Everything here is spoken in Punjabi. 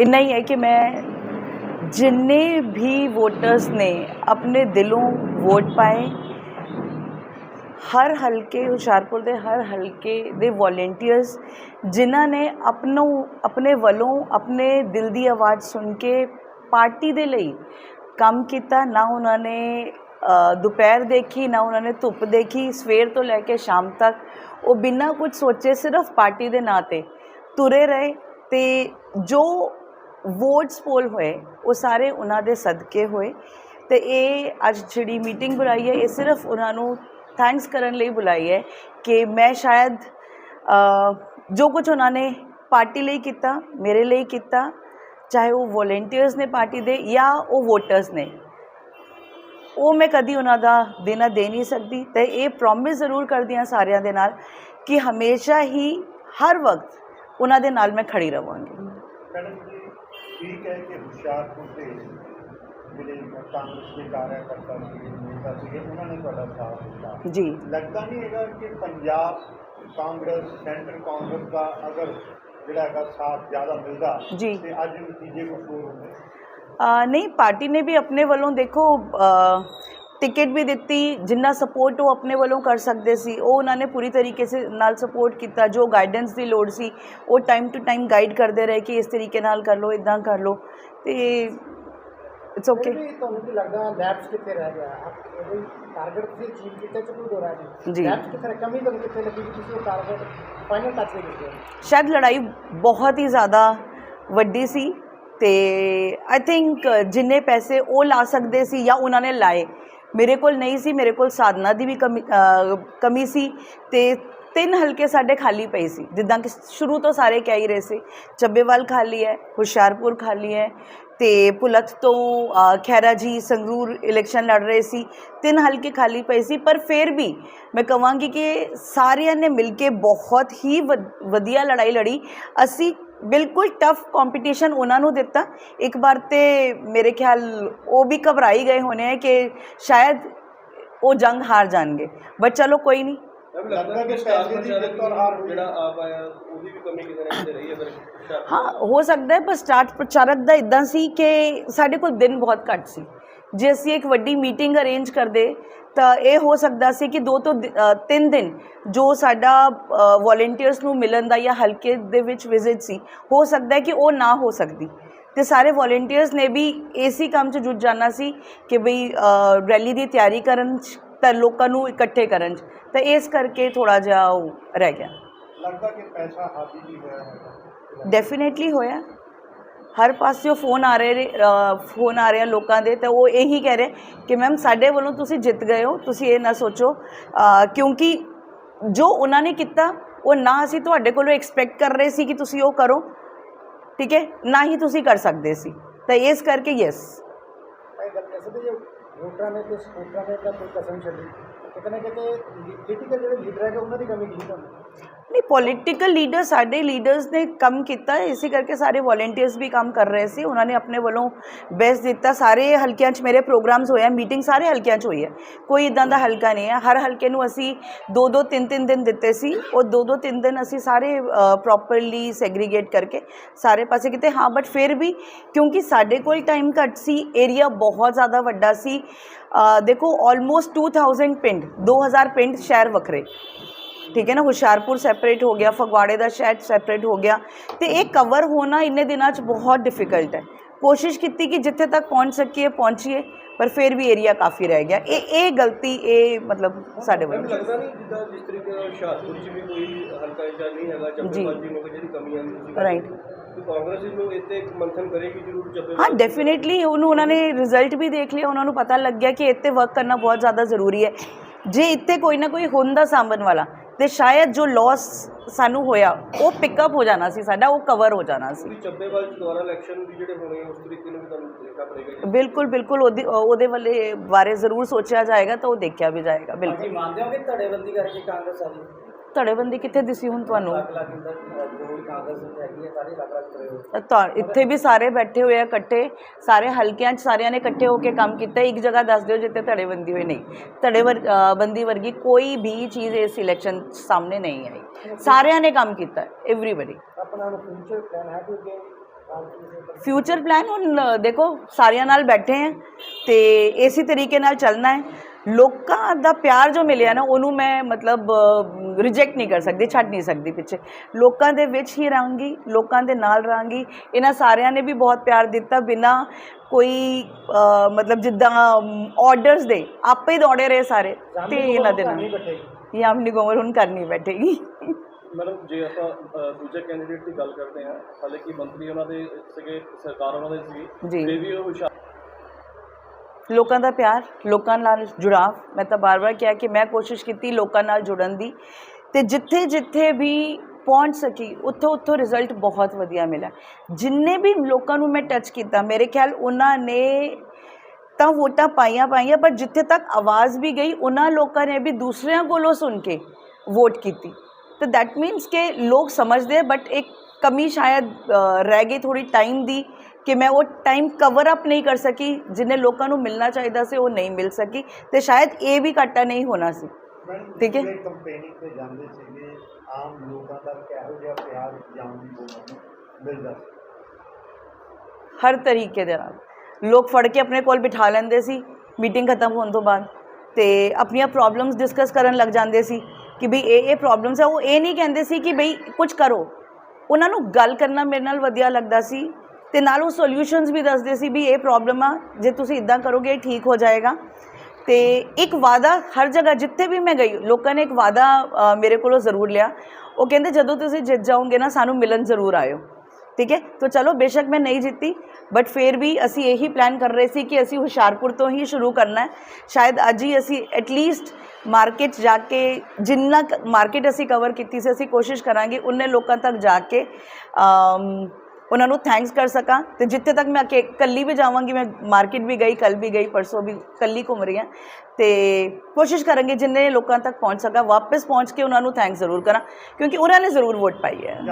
ਇੰਨਾ ਹੀ ਹੈ ਕਿ ਮੈਂ ਜਿੰਨੇ ਵੀ ਵੋਟਰਸ ਨੇ ਆਪਣੇ ਦਿਲੋਂ ਵੋਟ ਪਾਏ, ਹਰ ਹਲਕੇ ਹੁਸ਼ਿਆਰਪੁਰ ਦੇ ਹਰ ਹਲਕੇ ਦੇ ਵੋਲੰਟੀਅਰਸ ਜਿਨ੍ਹਾਂ ਨੇ ਆਪਣੋਂ, ਆਪਣੇ ਵੱਲੋਂ ਆਪਣੇ ਦਿਲ ਦੀ ਆਵਾਜ਼ ਸੁਣ ਕੇ ਪਾਰਟੀ ਦੇ ਲਈ ਕੰਮ ਕੀਤਾ, ਨਾ ਉਹਨਾਂ ਨੇ ਦੁਪਹਿਰ ਦੇਖੀ, ਨਾ ਉਹਨਾਂ ਨੇ ਧੁੱਪ ਦੇਖੀ, ਸਵੇਰ ਤੋਂ ਲੈ ਕੇ ਸ਼ਾਮ ਤੱਕ ਉਹ ਬਿਨਾਂ ਕੁਝ ਸੋਚੇ ਸਿਰਫ ਪਾਰਟੀ ਦੇ ਨਾਂ ਤੇ ਤੁਰੇ ਰਹੇ ਤੇ ਜੋ ਵੋਟਸ ਪੋਲ ਹੋਏ, ਉਹ ਸਾਰੇ ਉਹਨਾਂ ਦੇ ਸਦਕੇ ਹੋਏ ਤੇ ਇਹ ਅੱਜ ਜਿਹੜੀ ਮੀਟਿੰਗ ਬੁਲਾਈ ਹੈ, ਇਹ ਸਿਰਫ ਉਹਨਾਂ ਨੂੰ ਥੈਂਕਸ ਕਰਨ ਲਈ ਬੁਲਾਈ ਹੈ ਕਿ ਮੈਂ ਸ਼ਾਇਦ ਜੋ ਕੁਝ ਉਹਨਾਂ ਨੇ ਪਾਰਟੀ ਲਈ ਕੀਤਾ, ਮੇਰੇ ਲਈ ਕੀਤਾ, ਚਾਹੇ ਉਹ ਵੋਲੰਟੀਅਰਸ ਨੇ ਪਾਰਟੀ ਦੇ ਜਾਂ ਉਹ ਵੋਟਰਸ ਨੇ, ਉਹ ਮੈਂ ਕਦੀ ਉਹਨਾਂ ਦਾ ਦੇਣਾ ਦੇ ਨਹੀਂ ਸਕਦੀ ਤੇ ਇਹ ਪ੍ਰੋਮਿਸ ਜ਼ਰੂਰ ਕਰਦੀ ਹਾਂ ਸਾਰਿਆਂ ਦੇ ਨਾਲ ਕਿ ਹਮੇਸ਼ਾ ਹੀ ਹਰ ਵਕਤ ਉਹਨਾਂ ਦੇ ਨਾਲ ਮੈਂ ਖੜੀ ਰਵਾਂਗੀ। ਮੈਡਮ ਜੀ ਠੀਕ ਹੈ ਕਿ ਹੁਸ਼ਿਆਰਪੁਰ ਦੇ ਜਿਹੜੇ ਕਾਂਗਰਸ ਦੇ ਕਾਰਜਕਰਤਾ ਸੀ ਨੇਤਾ ਸੀਗੇ ਉਹਨਾਂ ਨੇ ਤੁਹਾਡਾ ਸਾਥ ਦਿੱਤਾ ਜੀ ਲੱਗਦਾ ਨਹੀਂ ਹੈਗਾ ਕਿ ਪੰਜਾਬ ਕਾਂਗਰਸ ਸੈਂਟਰ ਕਾਂਗਰਸ ਦਾ ਅਗਰ ਜਿਹੜਾ ਹੈਗਾ ਸਾਥ ਜ਼ਿਆਦਾ ਮਿਲਦਾ ਜੀ। ਤੇ ਅੱਜ ਨਤੀਜੇ ਕੁਝ ਹੋਰ ਹੁੰਦੇ ਅ, ਨਹੀਂ ਪਾਰਟੀ ਨੇ ਵੀ ਆਪਣੇ ਵੱਲੋਂ ਦੇਖੋ ਅ, ਟਿਕਟ ਵੀ ਦਿੱਤੀ ਜਿੰਨਾ ਸਪੋਰਟ ਉਹ ਆਪਣੇ ਵੱਲੋਂ ਕਰ ਸਕਦੇ ਸੀ ਉਹ ਉਹਨਾਂ ਨੇ ਪੂਰੀ ਤਰੀਕੇ ਸੇ ਨਾਲ ਸਪੋਰਟ ਕੀਤਾ ਜੋ ਗਾਈਡੈਂਸ ਦੀ ਲੋੜ ਸੀ ਉਹ ਟਾਈਮ ਟੂ ਟਾਈਮ ਗਾਈਡ ਕਰਦੇ ਰਹੇ ਕਿ ਇਸ ਤਰੀਕੇ ਨਾਲ ਕਰ ਲਓ ਇਦਾਂ ਕਰ ਲਓ ਤੇ ਇਟਸ ਓਕੇ ਤੁਹਾਨੂੰ ਕੀ ਲੱਗਦਾ ਲੈਬਸ ਕਿੱਥੇ ਰਹਿ ਗਿਆ? ਆਪ ਇਹ ਟਾਰਗੇਟ ਤੁਸੀਂ ਅਚੀਵ ਕੀਤਾ ਚ ਕੋਈ ਦੋਰਾ ਜੀ। ਲੈਬਸ ਕਿੱਥੇ ਕਮੀ ਤੁਹਾਨੂੰ ਕਿੱਥੇ ਲੱਗੀ ਤੁਸੀਂ ਉਹ ਟਾਰਗੇਟ ਫਾਈਨਲ ਟੱਚ ਨਹੀਂ ਕੀਤੇ ਸ਼ਾਇਦ ਲੜਾਈ ਬਹੁਤ ਹੀ ਜ਼ਿਆਦਾ ਵੱਡੀ ਸੀ ਤੇ ਆਈ ਥਿੰਕ ਜਿੰਨੇ ਪੈਸੇ ਉਹ ਲਾ ਸਕਦੇ ਸੀ ਜਾਂ ਉਹਨਾਂ ਨੇ ਲਾਏ ਮੇਰੇ ਕੋਲ ਨਹੀਂ ਸੀ ਮੇਰੇ ਕੋਲ ਸਾਧਨਾ ਦੀ ਵੀ ਕਮੀ ਕਮੀ ਸੀ ਤੇ ਤਿੰਨ ਹਲਕੇ ਸਾਡੇ ਖਾਲੀ ਪਏ ਸੀ। ਜਿੱਦਾਂ ਕਿ ਸ਼ੁਰੂ ਤੋਂ ਸਾਰੇ ਕਹਿ ਹੀ ਰਹੇ ਸੀ ਚੱਬੇਵਾਲ ਖਾਲੀ ਹੈ ਹੁਸ਼ਿਆਰਪੁਰ ਖਾਲੀ ਹੈ ਤੇ ਪੁਲਤ ਤੋਂ ਅ, ਖੈਰਾ ਜੀ ਸੰਗਰੂਰ ਇਲੈਕਸ਼ਨ ਲੜ ਰਹੇ ਸੀ। ਤਿੰਨ ਹਲਕੇ ਖਾਲੀ ਪਏ ਸੀ ਪਰ ਫਿਰ ਵੀ ਮੈਂ ਕਹਾਂਗੀ ਕਿ ਸਾਰਿਆਂ ਨੇ ਮਿਲ ਕੇ ਬਹੁਤ ਹੀ ਵਧ- ਵਧੀਆ ਲੜਾਈ ਲੜੀ। ਅਸੀਂ ਬਿਲਕੁਲ ਟਫ ਕੰਪੀਟੀਸ਼ਨ ਉਹਨਾਂ ਨੂੰ ਦਿੱਤਾ। ਇੱਕ ਵਾਰ ਤੇ ਮੇਰੇ ਖਿਆਲ ਉਹ ਵੀ ਘਬਰਾਈ ਗਏ ਹੋਣੇ ਹੈ ਕਿ ਸ਼ਾਇਦ ਉਹ ਜੰਗ ਹਾਰ ਜਾਣਗੇ। ਬਟ ਚਲੋ ਕੋਈ ਨਹੀਂ। ਹਾਂ ਹੋ ਸਕਦਾ ਹੈ ਪਰ ਸਟਾਰਟ ਪ੍ਰਚਾਰਕ ਦਾ ਇਦਾਂ ਸੀ ਕਿ ਸਾਡੇ ਕੋਲ ਦਿਨ ਬਹੁਤ ਘੱਟ ਸੀ। ਜੇ ਅਸੀਂ ਇੱਕ ਵੱਡੀ ਮੀਟਿੰਗ ਅਰੇਂਜ ਕਰਦੇ ਤਾਂ ਇਹ ਹੋ ਸਕਦਾ ਸੀ ਕਿ ਦੋ ਤੋਂ ਤਿੰਨ ਦਿਨ ਜੋ ਸਾਡਾ ਵੋਲੰਟੀਅਰਸ ਨੂੰ ਮਿਲਣ ਦਾ ਜਾਂ ਹਲਕੇ ਦੇ ਵਿੱਚ ਵਿਜ਼ਿਟ ਸੀ ਹੋ ਸਕਦਾ ਹੈ ਕਿ ਉਹ ਨਾ ਹੋ ਸਕਦੀ। ਤੇ ਸਾਰੇ ਵੋਲੰਟੀਅਰਸ ਨੇ ਵੀ ਇਸੇ ਕੰਮ 'ਚ ਜੁਟ ਜਾਣਾ ਸੀ ਕਿ ਬਈ ਰੈਲੀ ਦੀ ਤਿਆਰੀ ਕਰਨ 'ਚ ਤਾਂ ਲੋਕਾਂ ਨੂੰ ਇਕੱਠੇ ਕਰਨ 'ਚ। ਤਾਂ ਇਸ ਕਰਕੇ ਥੋੜਾ ਜਿਹਾ ਉਹ ਰਹਿ ਗਿਆ। ਲੱਗਦਾ ਕਿ ਪੈਸਾ ਹਾਵੀ ਵੀ ਹੋਇਆ ਹੈਗਾ। ਡੈਫੀਨੇਟਲੀ ਹੋਇਆ। ਹਰ ਪਾਸਿਓਂ ਫੋਨ ਆ ਰਹੇ ਨੇ, ਅ, ਫੋਨ ਆ ਰਿਹਾ ਲੋਕਾਂ ਦੇ ਤਾਂ ਉਹ ਇਹੀ ਕਹਿ ਰਹੇ ਕਿ ਮੈਮ ਸਾਡੇ ਵੱਲੋਂ ਤੁਸੀਂ ਜਿੱਤ ਗਏ ਹੋ ਤੁਸੀਂ ਇਹ ਨਾ ਸੋਚੋ। ਕਿਉਂਕਿ ਜੋ ਉਹਨਾਂ ਨੇ ਕੀਤਾ ਉਹ ਨਾ ਅਸੀਂ ਤੁਹਾਡੇ ਕੋਲੋਂ ਐਕਸਪੈਕਟ ਕਰ ਰਹੇ ਸੀ ਕਿ ਤੁਸੀਂ ਉਹ ਕਰੋ ਠੀਕ ਹੈ? ਨਾ ਹੀ ਤੁਸੀਂ ਕਰ ਸਕਦੇ ਸੀ। ਤਾਂ ਇਸ ਕਰਕੇ ਯੈਸ ਵੋਟਰਾਂ ਨੇ ਤੇ ਸਪੋਰਟਰਾਂ ਨੇ ਤਾਂ ਕੋਈ ਕਸਮ ਛੱਡੀ। ਕਿਤੇ ਨਾ ਕਿਤੇ ਪੋਲੀਟੀਕਲ ਜਿਹੜੇ ਲੀਡਰ ਹੈਗੇ ਉਹਨਾਂ ਦੀ ਕਮੀ ਨਹੀਂ ਤੁਹਾਨੂੰ ਨਹੀਂ ਪੋਲੀਟੀਕਲ ਲੀਡਰ ਸਾਡੇ ਲੀਡਰਸ ਨੇ ਕੰਮ ਕੀਤਾ ਇਸੇ ਕਰਕੇ ਸਾਰੇ ਵੋਲੰਟੀਅਰਸ ਵੀ ਕੰਮ ਕਰ ਰਹੇ ਸੀ। ਉਹਨਾਂ ਨੇ ਆਪਣੇ ਵੱਲੋਂ ਬੈਸਟ ਦਿੱਤਾ। ਸਾਰੇ ਹਲਕਿਆਂ 'ਚ ਮੇਰੇ ਪ੍ਰੋਗਰਾਮਸ ਹੋਏ ਆ ਮੀਟਿੰਗ ਸਾਰੇ ਹਲਕਿਆਂ 'ਚ ਹੋਈ ਹੈ ਕੋਈ ਇਦਾਂ ਦਾ ਹਲਕਾ ਨਹੀਂ ਹੈ ਹਰ ਹਲਕੇ ਨੂੰ ਅਸੀਂ ਦੋ ਦੋ ਤਿੰਨ ਤਿੰਨ ਦਿਨ ਦਿੱਤੇ ਸੀ। ਉਹ ਦੋ ਦੋ ਤਿੰਨ ਦਿਨ ਅਸੀਂ ਸਾਰੇ ਪ੍ਰੋਪਰਲੀ ਸੈਗਰੀਗੇਟ ਕਰਕੇ ਸਾਰੇ ਪਾਸੇ ਕਿਤੇ। ਹਾਂ ਬਟ ਫਿਰ ਵੀ ਕਿਉਂਕਿ ਸਾਡੇ ਕੋਲ ਟਾਈਮ ਘੱਟ ਸੀ ਏਰੀਆ ਬਹੁਤ ਜ਼ਿਆਦਾ ਵੱਡਾ ਸੀ। ਅ, ਦੇਖੋ ਆਲਮੋਸਟ 2000 ਪਿੰਡ 2000 ਪਿੰਡ ਸ਼ਹਿਰ ਵੱਖਰੇ। ਠੀਕ ਹੈ ਨਾ ਹੁਸ਼ਿਆਰਪੁਰ ਸੈਪਰੇਟ ਹੋ ਗਿਆ ਫਗਵਾੜੇ ਦਾ ਸ਼ਹਿਰ ਸੈਪਰੇਟ ਹੋ ਗਿਆ। ਤੇ ਇਹ ਕਵਰ ਹੋਣਾ ਇੰਨੇ ਦਿਨਾਂ 'ਚ ਬਹੁਤ ਡਿਫਿਕਲਟ ਹੈ। ਕੋਸ਼ਿਸ਼ ਕੀਤੀ ਕਿ ਜਿੱਥੇ ਤੱਕ ਪਹੁੰਚ ਸਕੀਏ ਪਹੁੰਚੀਏ ਪਰ ਫਿਰ ਵੀ ਏਰੀਆ ਕਾਫੀ ਰਹਿ ਗਿਆ। ਇਹ ਇਹ ਗਲਤੀ ਇਹ ਮਤਲਬ ਸਾਡੇ ਵੱਲੋਂ। ਲੱਗਦਾ ਨਹੀਂ ਜਿੱਦਾਂ ਜਿਸ ਤਰੀਕੇ ਨਾਲ ਹੁਸ਼ਿਆਰਪੁਰ 'ਚ ਵੀ ਕੋਈ ਹਲਕਾ ਇੰਚਾਰਜ ਨਹੀਂ ਹੈਗਾ ਚੱਬੇਵਾਲ ਜੀ ਨੂੰ ਜਿਹੜੀ ਕਾਂਗਰਸ ਨੂੰ ਇੱਥੇ ਮੰਥਨ ਕਰੇਗੀ ਜ਼ਰੂਰ ਚੱਬੇਵਾਲ ਹਾਂ ਡੈਫੀਨੇਟਲੀ ਉਹਨੂੰ ਉਹਨਾਂ ਨੇ ਰਿਜ਼ਲਟ ਵੀ ਦੇਖ ਲਿਆ ਉਹਨਾਂ ਨੂੰ ਪਤਾ ਲੱਗ ਗਿਆ ਕਿ ਇੱਥੇ ਵਰਕ ਕਰਨਾ ਬਹੁਤ ਜ਼ਿਆਦਾ ਜ਼ਰੂਰੀ ਹੈ। ਜੇ ਇੱਥੇ ਕੋਈ ਨਾ ਕੋਈ ਹੁੰਦਾ ਸਾਂਭਣ ਵਾਲਾ ਤੇ ਸ਼ਾਇਦ ਜੋ ਲਾਸ ਸਾਨੂੰ ਹੋਇਆ ਉਹ ਪਿਕਅਪ ਹੋ ਜਾਣਾ ਸੀ ਸਾਡਾ ਉਹ ਕਵਰ ਹੋ ਜਾਣਾ ਸੀ। ਚੱਬੇਵਾਲ 'ਚ ਦੁਬਾਰਾ ਇਲੈਕਸ਼ਨ ਵੀ ਜਿਹੜੇ ਹੋਣੇ ਆ, ਉਸ ਤਰੀਕੇ ਨੂੰ ਵੀ ਤੁਹਾਨੂੰ ਦੇਖਣਾ ਪੜੇਗਾ ਜੀ। ਬਿਲਕੁਲ ਬਿਲਕੁਲ ਉਹਦੇ ਉਹਦੇ ਵੱਲੇ ਬਾਰੇ ਜ਼ਰੂਰ ਸੋਚਿਆ ਜਾਏਗਾ ਤਾਂ ਉਹ ਦੇਖਿਆ ਵੀ ਜਾਏਗਾ ਬਿਲਕੁਲ। ਮੰਨਦੇ ਹੋ ਕਿ ਧੜੇਬੰਦੀ ਕਰਕੇ ਕਾਂਗਰਸ ਆ ਗਈ? ਧੜੇਬੰਦੀ ਕਿੱਥੇ ਦਿਸੀ ਹੁਣ ਤੁਹਾਨੂੰ ਲੱਗ ਲੱਗ ਹੁੰਦਾ ਜੋ ਵੀ ਕਾਂਗਰਸ ਹੈਗੀ ਹੈ ਸਾਰੇ ਲੱਗ ਲੱਗ ਕਰੇ ਹੋ ਤਾਂ ਇੱਥੇ ਵੀ ਸਾਰੇ ਬੈਠੇ ਹੋਏ ਆ ਇਕੱਠੇ ਸਾਰੇ ਹਲਕਿਆਂ 'ਚ ਸਾਰਿਆਂ ਨੇ ਇਕੱਠੇ ਹੋ ਕੇ ਕੰਮ ਕੀਤਾ ਇੱਕ ਜਗ੍ਹਾ ਦੱਸ ਦਿਓ ਜਿੱਥੇ ਧੜੇਬੰਦੀ ਹੋਈ ਨਹੀਂ ਧੜੇਵਰ ਅ, ਬੰਦੀ ਵਰਗੀ ਕੋਈ ਵੀ ਚੀਜ਼ ਇਸ ਇਲੈਕਸ਼ਨ ਸਾਹਮਣੇ ਨਹੀਂ ਆਈ ਸਾਰਿਆਂ ਨੇ ਕੰਮ ਕੀਤਾ ਐਵਰੀਬਾਡੀ ਆਪਣਾ ਨੂੰ ਫਿਊਚਰ ਪਲਾਨ ਹੈ ਕਿ ਅੱਗੇ ਸਾਲ ਚ ਕਿਸੇ ਤਰ੍ਹਾਂ ਫਿਊਚਰ ਪਲਾਨ ਹੁਣ ਅ, ਦੇਖੋ ਸਾਰਿਆਂ ਨਾਲ ਬੈਠੇ ਹੈ ਤੇ ਇਸੇ ਤਰੀਕੇ ਨਾਲ ਚੱਲਣਾ ਹੈ ਲੋਕਾਂ ਦਾ ਪਿਆਰ ਜੋ ਮਿਲਿਆ ਨਾ ਉਹਨੂੰ ਮੈਂ ਮਤਲਬ ਰਿਜੈਕਟ ਨਹੀਂ ਕਰ ਸਕਦੀ ਛੱਡ ਨਹੀਂ ਸਕਦੀ ਪਿੱਛੇ। ਲੋਕਾਂ ਦੇ ਵਿੱਚ ਹੀ ਰਹਾਂਗੀ ਲੋਕਾਂ ਦੇ ਨਾਲ ਰਹਾਂਗੀ। ਇਹਨਾਂ ਸਾਰਿਆਂ ਨੇ ਵੀ ਬਹੁਤ ਪਿਆਰ ਦਿੱਤਾ ਬਿਨਾ ਕੋਈ ਮਤਲਬ ਜਿੱਦਾਂ ਆਰਡਰਸ ਦੇ ਆਪੇ ਹੀ ਦੌੜੇ ਰਹੇ ਸਾਰੇ। ਤੇ ਇਹਨਾਂ ਦੇ ਨਾਲ। ਯਾਮਨੀ ਗੋਮਰ ਹੁਣ ਕਰਨੀ ਬੈਠੇਗੀ। ਮੈਡਮ ਜੇ ਆਪਾਂ ਦੂਜੇ ਕੈਂਡੀਡੇਟ ਦੀ ਗੱਲ ਕਰਦੇ ਹਾਂ ਹਾਲਾਂਕਿ ਮੰਤਰੀ ਉਹਨਾਂ ਦੇ ਸੀਗੇ ਸਰਕਾਰ ਉਹਨਾਂ ਦੇ ਸੀ ਜੀ। ਤੇ ਵੀ ਉਹ ਹੁਸ਼ਿਆਰ ਲੋਕਾਂ ਦਾ ਪਿਆਰ, ਲੋਕਾਂ ਨਾਲ ਜੁੜਾਵ। ਮੈਂ ਤਾਂ ਬਾਰ-ਬਾਰ ਕਿਹਾ ਕਿ ਮੈਂ ਕੋਸ਼ਿਸ਼ ਕੀਤੀ ਲੋਕਾਂ ਨਾਲ ਜੁੜਨ ਦੀ। ਤੇ ਜਿੱਥੇ-ਜਿੱਥੇ ਵੀ ਪਹੁੰਚ ਸਕੀ ਉੱਥੋਂ ਉੱਥੋਂ ਰਿਜ਼ਲਟ ਬਹੁਤ ਵਧੀਆ ਮਿਲਿਆ। ਜਿੰਨੇ ਵੀ ਲੋਕਾਂ ਨੂੰ ਮੈਂ ਟੱਚ ਕੀਤਾ, ਮੇਰੇ ਖਿਆਲ ਉਹਨਾਂ ਨੇ ਤਾਂ ਵੋਟਾਂ ਪਾਈਆਂ ਪਾਈਆਂ, ਪਰ ਜਿੱਥੇ ਤੱਕ ਆਵਾਜ਼ ਵੀ ਗਈ, ਉਹਨਾਂ ਲੋਕਾਂ ਨੇ ਵੀ ਦੂਸਰਿਆਂ ਕੋਲੋਂ ਸੁਣ ਕੇ ਵੋਟ ਕੀਤੀ। ਤਾਂ ਦੈਟ ਮੀਨਸ ਕਿ ਲੋਕ ਸਮਝਦੇ ਬਟ ਇੱਕ ਕਮੀ ਸ਼ਾਇਦ ਰਹਿ ਗਈ ਥੋੜੀ ਟਾਈਮ ਦੀ। ਕਿ ਮੈਂ ਉਹ ਟਾਈਮ ਕਵਰ ਅਪ ਨਹੀਂ ਕਰ ਸਕੀ ਜਿੰਨੇ ਲੋਕਾਂ ਨੂੰ ਮਿਲਣਾ ਚਾਹੀਦਾ ਸੀ ਉਹ ਨਹੀਂ ਮਿਲ ਸਕੀ। ਤੇ ਸ਼ਾਇਦ ਇਹ ਵੀ ਘਾਟਾ ਨਹੀਂ ਹੋਣਾ ਸੀ। ਠੀਕ ਹੈ। ਜਿਹੜੇ ਕੰਪੇਨਿੰਗ ਤੇ ਜਾਂਦੇ ਸੀਗੇ ਆਮ ਲੋਕਾਂ ਦਾ ਕਿਹੋ ਜਿਹਾ ਪਿਆਰ ਜਾਣ ਦੀ ਲੋਕਾਂ ਨੂੰ ਮਿਲਦਾ ਸੀ? ਹਰ ਤਰੀਕੇ ਦੇ ਨਾਲ। ਲੋਕ ਫੜ ਕੇ ਆਪਣੇ ਕੋਲ ਬਿਠਾ ਲੈਂਦੇ ਸੀ। ਮੀਟਿੰਗ ਖਤਮ ਹੋਣ ਤੋਂ ਬਾਅਦ। ਤੇ ਆਪਣੀਆਂ ਪ੍ਰੋਬਲਮਸ ਡਿਸਕਸ ਕਰਨ ਲੱਗ ਜਾਂਦੇ ਸੀ ਕਿ ਬਈ ਇਹ ਇਹ ਪ੍ਰੋਬਲਮਸ ਹੈ ਉਹ ਇਹ ਨਹੀਂ ਕਹਿੰਦੇ ਸੀ ਕਿ ਬਈ ਕੁਝ ਕਰੋ। ਉਹਨਾਂ ਨੂੰ ਗੱਲ ਕਰਨਾ ਮੇਰੇ ਨਾਲ ਵਧੀਆ ਲੱਗਦਾ ਸੀ। ਤੇ ਨਾਲ ਉਹ ਸੋਲੂਸ਼ਨਸ ਵੀ ਦੱਸਦੇ ਸੀ ਵੀ ਇਹ ਪ੍ਰੋਬਲਮ ਆ ਜੇ ਤੁਸੀਂ ਇਦਾਂ ਕਰੋਗੇ ਇਹ ਠੀਕ ਹੋ ਜਾਏਗਾ। ਤੇ ਇੱਕ ਵਾਦਾ ਹਰ ਜਗ੍ਹਾ ਜਿੱਥੇ ਵੀ ਮੈਂ ਗਈ ਲੋਕਾਂ ਨੇ ਇੱਕ ਵਾਦਾ ਅ, ਮੇਰੇ ਕੋਲੋਂ ਜ਼ਰੂਰ ਲਿਆ। ਉਹ ਕਹਿੰਦੇ ਜਦੋਂ ਤੁਸੀਂ ਜਿੱਤ ਜਾਓਗੇ ਨਾ ਸਾਨੂੰ ਮਿਲਣ ਜ਼ਰੂਰ ਆਇਓ। ਠੀਕ ਹੈ? ਤਾਂ ਚਲੋ ਬੇਸ਼ੱਕ ਮੈਂ ਨਹੀਂ ਜਿੱਤੀ ਬਟ ਫਿਰ ਵੀ ਅਸੀਂ ਇਹੀ ਪਲਾਨ ਕਰ ਰਹੇ ਸੀ ਕਿ ਅਸੀਂ ਹੁਸ਼ਿਆਰਪੁਰ ਤੋਂ ਹੀ ਸ਼ੁਰੂ ਕਰਨਾ ਹੈ। ਸ਼ਾਇਦ ਅੱਜ ਹੀ ਅਸੀਂ ਐਟਲੀਸਟ ਮਾਰਕੀਟ ਜਾ ਕੇ ਜਿੰਨਾ ਮਾਰਕੀਟ ਅਸੀਂ ਕਵਰ ਕੀਤੀ ਸੀ ਅਸੀਂ ਕੋਸ਼ਿਸ਼ ਕਰਾਂਗੇ ਉਨੇ ਲੋਕਾਂ ਤੱਕ ਜਾ ਕੇ ਅਮ, ਉਹਨਾਂ ਨੂੰ ਥੈਂਕਸ ਕਰ ਸਕਾਂ ਤੇ ਜਿੱਥੇ ਤੱਕ ਮੈਂ ਅਕੇ ਕੱਲੀ ਵੀ ਜਾਵਾਂਗੀ, ਮੈਂ ਮਾਰਕੀਟ ਵੀ ਗਈ ਕੱਲ ਵੀ ਗਈ, ਪਰਸੋਂ ਵੀ ਕੱਲੀ ਘੁੰਮ ਰਹੀ ਹਾਂ ਤੇ ਕੋਸ਼ਿਸ਼ ਕਰਾਂਗੇ ਜਿੰਨੇ ਲੋਕਾਂ ਤੱਕ ਪਹੁੰਚ ਸਕਾਂ, ਵਾਪਸ ਪਹੁੰਚ ਕੇ ਉਹਨਾਂ ਨੂੰ ਥੈਂਕਸ ਜ਼ਰੂਰ ਕਰਾਂ ਕਿਉਂਕਿ ਉਹਨਾਂ ਨੇ ਜ਼ਰੂਰ ਵੋਟ ਪਾਈ ਹੈ।